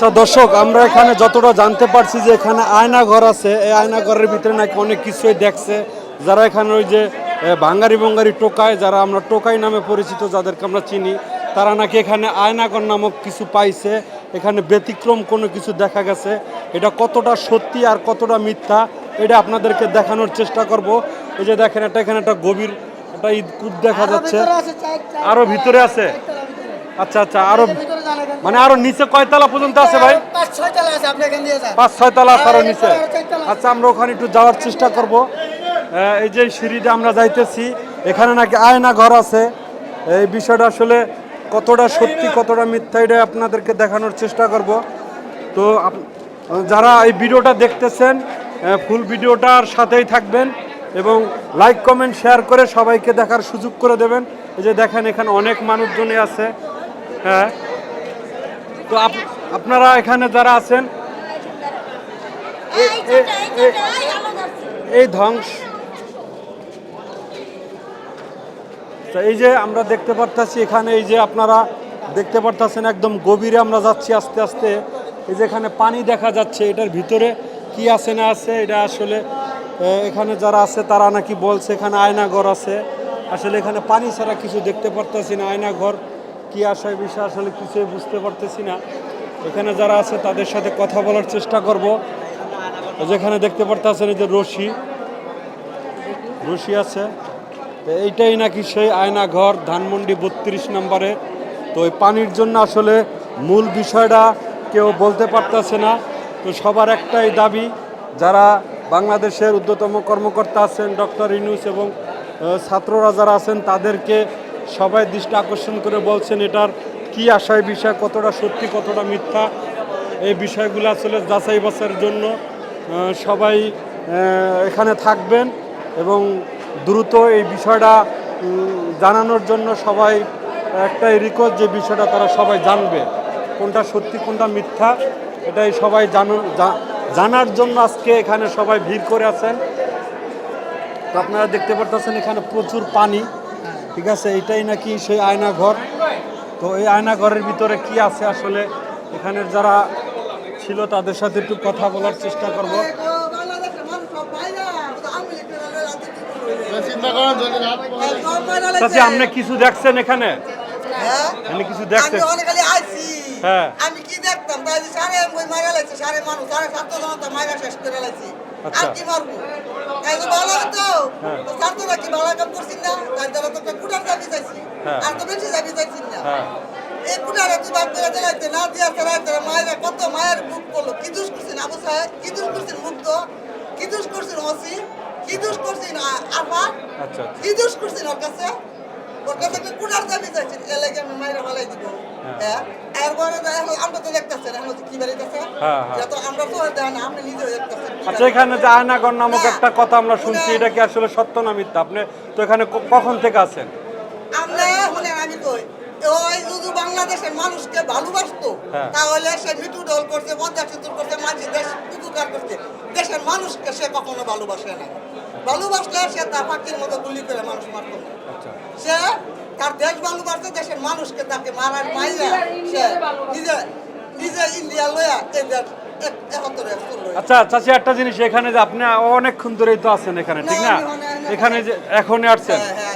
আচ্ছা দর্শক আমরা এখানে যতটা জানতে পারছি যে এখানে আয়না ঘর আছে এই আয়না ঘরের ভিতরে নাকি অনেক কিছুই দেখছে। যারা এখানে ওই যে এ, ভাঙ্গারি বঙ্গারি টোকায় যারা আমরা টোকাই নামে পরিচিত যাদেরকে আমরা চিনি তারা নাকি এখানে আয়নাঘর নামক কিছু পাইছে। এখানে ব্যতিক্রম কোনো কিছু দেখা গেছে। এটা কতটা সত্যি আর কতটা মিথ্যা এটা আপনাদেরকে দেখানোর চেষ্টা করব। এই যে দেখেন এটা এখানে একটা গভীর একটা ঈদ কূপ দেখা যাচ্ছে। আরও ভিতরে আছে? আচ্ছা আচ্ছা আরও মানে আরও নিচে কয়তলা পর্যন্ত আছে ভাই? পাঁচ, ছয় তলা আছে আরও নিচে। আচ্ছা আমরা ওখানে একটু যাওয়ার চেষ্টা করব। এই যে সিঁড়িটা আমরা যাইতেছি, এখানে নাকি আয়না ঘর আছে। এই বিষয়টা আসলে কতটা সত্যি, কতটা মিথ্যা, এটা আপনাদেরকে দেখানোর চেষ্টা করব। তো যারা এই ভিডিওটা দেখতেছেন ফুল ভিডিওটার সাথেই থাকবেন এবং লাইক, কমেন্ট, শেয়ার করে সবাইকে দেখার সুযোগ করে দেবেন। এই যে দেখেন, এখানে অনেক মানুষজনই আছে। হ্যাঁ। তো আপ- আপনারা এখানে যারা আছেন এই ধ্বংস। এই যে আমরা দেখতে পারতাছি এখানে এই যে আপনারা দেখতে পারতাছেন একদম গভীরে আমরা যাচ্ছি আস্তে আস্তে। এই যে এখানে পানি দেখা যাচ্ছে এটার ভিতরে কি আছে না আছে এটা আসলে এখানে যারা আছে তারা নাকি বলছে এখানে আয়নাঘর আছে। আসলে এখানে পানি ছাড়া কিছু দেখতে পারতেছি না আয়নাঘর। কি আশায় বিষয় আসলে কিছুই বুঝতে পারতেছি না। এখানে যারা আছে তাদের সাথে কথা বলার চেষ্টা করব। যেখানে দেখতে পারতেছেন এই যে রশি। রশি আছে। তো এইটাই নাকি সেই আয়না ঘর, ধানমন্ডি বত্রিশ নম্বরে। তো এই পানির জন্য আসলে মূল বিষয়টা কেউ বলতে পারতেছে না। তো সবার একটাই দাবি, যারা বাংলাদেশের ঊর্ধ্বতম কর্মকর্তা আছেন, ডক্টর ইনুস এবং ছাত্ররা যারা আছেন, তাদেরকে সবাই দৃষ্টি আকর্ষণ করে বলছেন এটার কি আশায় বিষয়, কতটা সত্যি, কতটা মিথ্যা? এই বিষয়গুলো আসলে যাচাই বাছাইয়ের জন্য সবাই এখানে থাকবেন এবং দ্রুত এই বিষয়টা জানানোর জন্য সবাই একটাই রিকোয়েস্ট যে বিষয়টা তারা সবাই জানবে। কোনটা সত্যি, কোনটা মিথ্যা, এটাই সবাই জানার জন্য আজকে এখানে সবাই ভিড় করে আছেন। আপনারা দেখতে পারতেছেন এখানে প্রচুর পানি। ঠিক আছে এটাই নাকি সেই আয়না ঘর তো এই আয়না ঘরের ভিতরে কি আছে আসলে এখানের যারা ছিল তাদের সাথে একটু কথা বলার চেষ্টা করব। চাচি আপনি কিছু দেখছেন এখানে হ্যাঁ? কিছু দেখছেন। হ্যাঁ। আমি কি দেখতাম তাই সারে ওই মারা লাগছে সারে মানুষ সারে ছাত্র জনতা মারা শেষ করে লাগছে আচ্ছা। আর কি মারবো? তাই তো ভালো তো হ্যাঁ। ছাত্ররা কি ভালো কাম করছেন না তাই তারা তো কুটার দাবি চাইছি। হ্যাঁ। আর তো বেশি দাবি চাইছেন না। হ্যাঁ। এই কুটারে তুই বাদ করে চালাইতে না দিয়া চালাইতে মায়েরা কত মায়ের বুক করল। কি দুষ করছেন আবু সাহেব? কি দুষ করছেন মুক্ত কি দুষ করছেন ওসি? কি দুষ করছেন আফা? আচ্ছা আচ্ছা। কি দোষ করছেন ওর কাছে? ওর কাছে দাবি চাইছেন এ লাগে আমি মাইরে ফেলাই দিব। হ্যাঁ। এরপরে তো আমরা তো দেখতেছেন এখন কি বাড়িতেছে হ্যাঁ। তো আমরা তো আর দেখেন না, দেখতেছেন আচ্ছা এখানে যে আয়নাগর নামক একটা কথা আমরা শুনছি এটা কি আসলে সত্য না মিথ্যা? আপনি তো এখানে কখন থেকে আছেন? আমরা শুনেন আমি কই ওই বাংলাদেশের মানুষকে ভালোবাসতো হ্যাঁ। তাহলে সে মিটু ডল করছে চিত্র করছে মাঝি দেশ উপকার করছে। দেশের মানুষকে সে কখনো ভালোবাসে না। ভালোবাসলে সে তার পাখির মতো গুলি করে মানুষ মারতো। আচ্ছা। সে তার দেশ ভালো বাড়ছে দেশের মানুষকে তাকে মারার মাইয়া সে নিজে নিজে ইন্ডিয়া লয়া এদের আচ্ছা আচ্ছা চাচি একটা জিনিস এখানে যে আপনি অনেকক্ষণ ধরেই তো আছেন এখানে ঠিক না এখানে যে এখনই আসছেন। হ্যাঁ, হ্যাঁ,